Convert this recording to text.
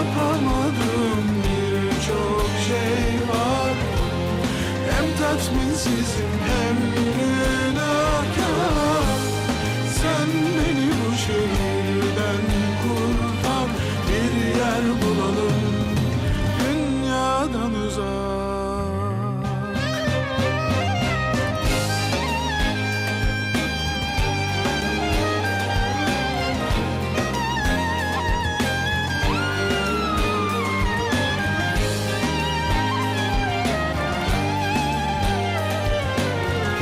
Yapamadığım birçok şey var. Hem tatminsizim hem günahkar